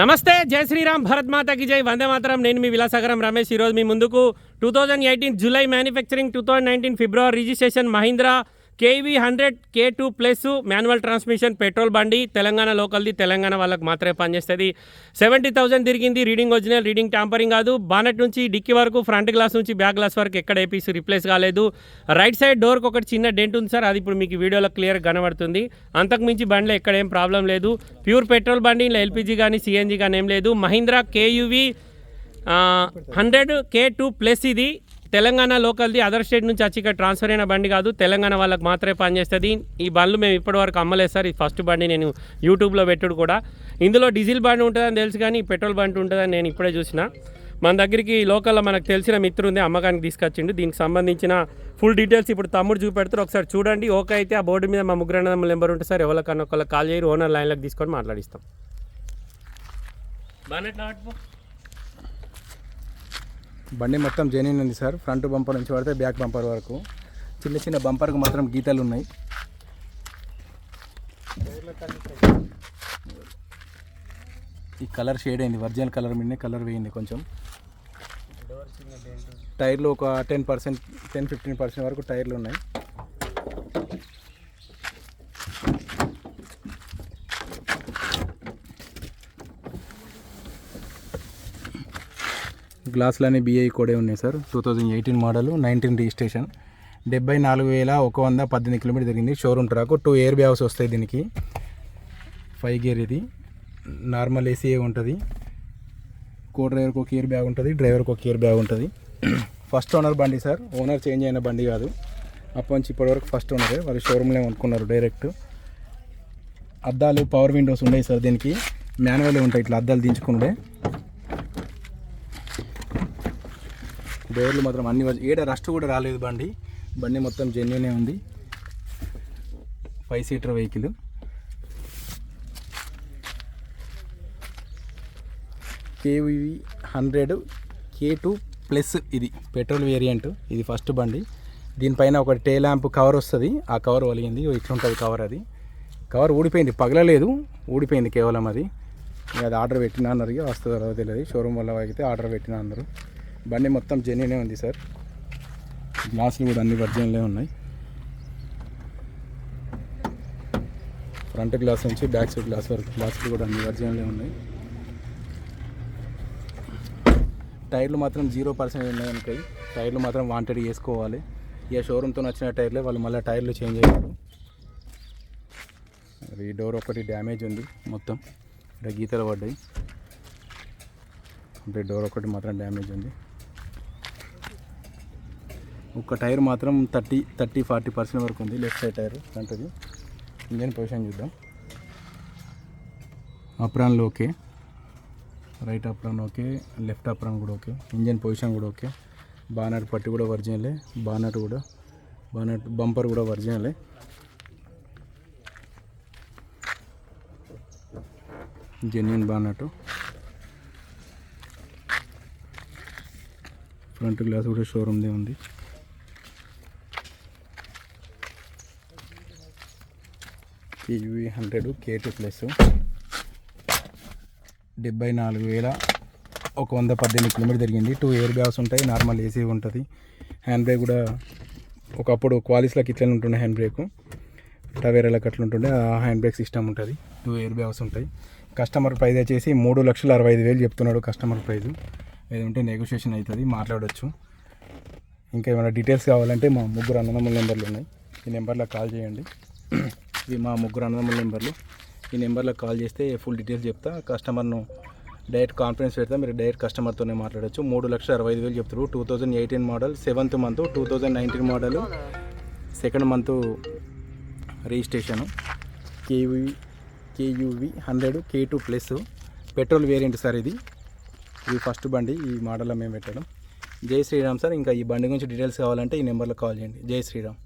నమస్తే జై శ్రీరామ్ భరత్మాతకి జై వందే మాతరం. నేను మీ విలాసాగరం రమేష్. ఈరోజు మీ ముందుకు two thousand eighteen July manufacturing two thousand nineteen February registration Mahindra KV hundred K two plus manual transmission petrol బండి తెలంగాణ లోకల్ది తెలంగాణ వాళ్ళకి మాత్రమే పనిచేస్తుంది. సెవెంటీ థౌసండ్ తిరిగింది రీడింగ్ ఒరిజినల్ రీడింగ్ ట్యాంపరింగ్ కాదు. బానెట్ నుంచి డిక్కీ వరకు ఫ్రంట్ గ్లాస్ నుంచి బ్యాక్ గ్లాస్ వరకు ఎక్కడ ఏపీసీ రిప్లేస్ కాలేదు. రైట్ సైడ్ డోర్కి ఒకటి చిన్న డెంట్ ఉంది సార్. అది ఇప్పుడు మీకు వీడియోలో క్లియర్ కనబడుతుంది. అంతకుమించి బండిలో ఎక్కడ ఏం ప్రాబ్లం లేదు. ప్యూర్ పెట్రోల్ బండి ఇలా ఎల్పిజి కానీ సిఎన్జీ కానీ ఏం లేదు. Mahindra KUV hundred K two plus ఇది. తెలంగాణ లోకల్ది అదర్ స్టేట్ నుంచి వచ్చి ఇక్కడ ట్రాన్స్ఫర్ అయిన బండి కాదు తెలంగాణ వాళ్ళకి మాత్రమే పనిచేస్తుంది ఈ బండ్లు మేము ఇప్పటివరకు అమ్మలేదు సార్. ఈ ఫస్ట్ బండి నేను యూట్యూబ్లో పెట్టుడు కూడా. ఇందులో డీజిల్ బండి ఉంటుందని తెలుసు కానీ పెట్రోల్ బండి ఉంటుందని నేను ఇప్పుడే చూసిన. మన దగ్గరికి లోకల్లో మనకు తెలిసిన మిత్రుంది అమ్మకానికి తీసుకొచ్చిండు. దీనికి సంబంధించిన ఫుల్ డీటెయిల్స్ ఇప్పుడు తమ్ముడు చూపెడతారు ఒకసారి చూడండి. ఓకే అయితే ఆ బోర్డు మీద మా ముగ్గురు అన్నదమ్ముల నెంబర్ ఉంటుంది సార్ ఎవరికన్నా ఒకళ్ళకి కాల్ చేయరు. ఓనర్ లైన్లోకి తీసుకొని మాట్లాడిస్తాం. బాగా బండి మొత్తం జెన్యున్ ఉంది సార్. ఫ్రంట్ బంపర్ నుంచి పడితే బ్యాక్ బంపర్ వరకు. చిన్న చిన్న బంపర్కి మాత్రం గీతలు ఉన్నాయి. ఈ కలర్ షేడ్ అయింది. ఒరిజినల్ కలర్ మీదనే కలర్ వేయింది కొంచెం. టైర్లు ఒక ten percent ten fifteen percent వరకు టైర్లు ఉన్నాయి. గ్లాసులన్నీ బిఐ కూడా ఉన్నాయి sir. Two thousand eighteen model nineteen registration. డెబ్బై నాలుగు వేల ఒక వంద పద్దెనిమిది కిలోమీటర్ జరిగింది. Showroom track two air bags వస్తాయి దీనికి. ఫైవ్ గేర్ ఇది. నార్మల్ ఏసీ ఉంటుంది. కో డ్రైవర్కి ఒక ఇయర్ బ్యాగ్ ఉంటుంది డ్రైవర్కి ఒక ఇయర్ బ్యాగ్ ఉంటుంది. ఫస్ట్ ఓనర్ బండి సార్. ఓనర్ చేంజ్ అయిన బండి కాదు. అప్పటి నుంచి ఇప్పటివరకు ఫస్ట్ ఓనరే వాళ్ళు షోరూమ్లో కొనుక్కున్నారు డైరెక్ట్ అద్దాలు పవర్ విండోస్ ఉన్నాయి సార్ దీనికి. మాన్యువల్ ఉంటాయి ఇట్లా అద్దాలు దించుకుంటే. డోర్లు మాత్రం అన్ని ఏడ రస్ట్ కూడా రాలేదు బండి. బండి మొత్తం జెన్యునే ఉంది. Five seater vehicle. KUV hundred K two plus ఇది పెట్రోల్ వేరియంట్. ఇది ఫస్ట్ బండి. దీనిపైన ఒక టే ల్యాంప్ కవర్ వస్తుంది. ఆ కవర్ వలిగింది ఇట్లుంటుంది కవర్ అది. కవర్ ఊడిపోయింది. పగలలేదు. ఊడిపోయింది కేవలం అది. అది ఆర్డర్ పెట్టినా అన్నారు వస్తుందో తెలియదు. షోరూమ్ వల్ల అయితే ఆర్డర్ పెట్టినా అన్నారు బండి మొత్తం జెన్యునే ఉంది సార్. గ్లాసులు కూడా అన్ని వర్జన్లే ఉన్నాయి. ఫ్రంట్ గ్లాస్ నుంచి బ్యాక్ సైడ్ గ్లాస్ వరకు గ్లాసులు కూడా అన్ని వర్జన్లే ఉన్నాయి. టైర్లు మాత్రం జీరో పర్సెంట్ ఉన్నాయి అనుకోయి టైర్లు మాత్రం వాంటెడ్ చేసుకోవాలి. ఇక షోరూమ్తో వచ్చిన టైర్లే వాళ్ళు మళ్ళీ టైర్లు చేంజ్ అయ్యారు ఈ డోర్ ఒకటి డ్యామేజ్ ఉంది మొత్తం. ఇక్కడ గీతలు పడ్డాయి. అంటే డోర్ ఒకటి మాత్రం డ్యామేజ్ ఉంది. ఒక టైర్ మాత్రం థర్టీ థర్టీ ఫార్టీ పర్సెంట్ వరకు ఉంది. లెఫ్ట్ సైడ్ టైర్ ఫ్రంట్ది ఇంజన్ పొజిషన్ చూద్దాం. అప్రాన్లో okay. Right apron okay. Left apron కూడా ఓకే. ఇంజన్ పొజిషన్ కూడా ఓకే. బానట్ పట్టి కూడా ఒరిజినలే. బానట్ కూడా. బానట్ బంపర్ కూడా ఒరిజినలే. జెన్యున్ బానట్ ఫ్రంట్ గ్లాస్ కూడా షోరూమ్దే ఉంది. PV hundred K plus. డెబ్బై నాలుగు వేల ఒక వంద పద్దెనిమిది కిలోమీటర్ తిరిగింది టూ ఎయిర్ బ్యాగ్స్ ఉంటాయి నార్మల్ ఏసీ ఉంటుంది. హ్యాండ్ బ్రేక్ కూడా ఒకప్పుడు క్వాలిస్లోకి ఇట్లనే ఉంటుండే హ్యాండ్ బ్రేక్ టవేరాలకు అట్లా ఉంటుండే ఆ హ్యాండ్ బ్రేక్ సిస్టమ్ ఉంటుంది. టూ ఎయిర్ బ్యాగ్స్ ఉంటాయి. కస్టమర్ ప్రైజ్ వచ్చేసి మూడు లక్షల అరవై ఐదు వేలు చెప్తున్నాడు కస్టమర్ ప్రైజ్ ఏదంటే నెగోషియేషన్ అవుతుంది మాట్లాడవచ్చు ఇంకా ఏమైనా డీటెయిల్స్ కావాలంటే మా ముగ్గురు అన్నదమ్ముల నెంబర్లు ఉన్నాయి. ఈ నెంబర్లో కాల్ చేయండి. ఇవి మా ముగ్గురు అన్నదమ్ముల నెంబర్లు. ఈ నెంబర్లో కాల్ చేస్తే ఫుల్ డీటెయిల్స్ చెప్తా. కస్టమర్ను డైరెక్ట్ కాన్ఫరెన్స్ పెడతా. మీరు డైరెక్ట్ కస్టమర్తోనే మాట్లాడచ్చు. మూడు లక్షల అరవై ఐదు వేలు చెప్తారు two thousand eighteen model seventh month two thousand nineteen model second month registration. KV KUV hundred K two plus. Petrol variant sir ఇది. ఇది ఫస్ట్ బండి. ఈ మోడల్లో మేము పెట్టడం. జై శ్రీరామ్ సార్. ఇంకా ఈ బండి గురించి డీటెయిల్స్ కావాలంటే ఈ నెంబర్లో కాల్ చేయండి. జై శ్రీరామ్.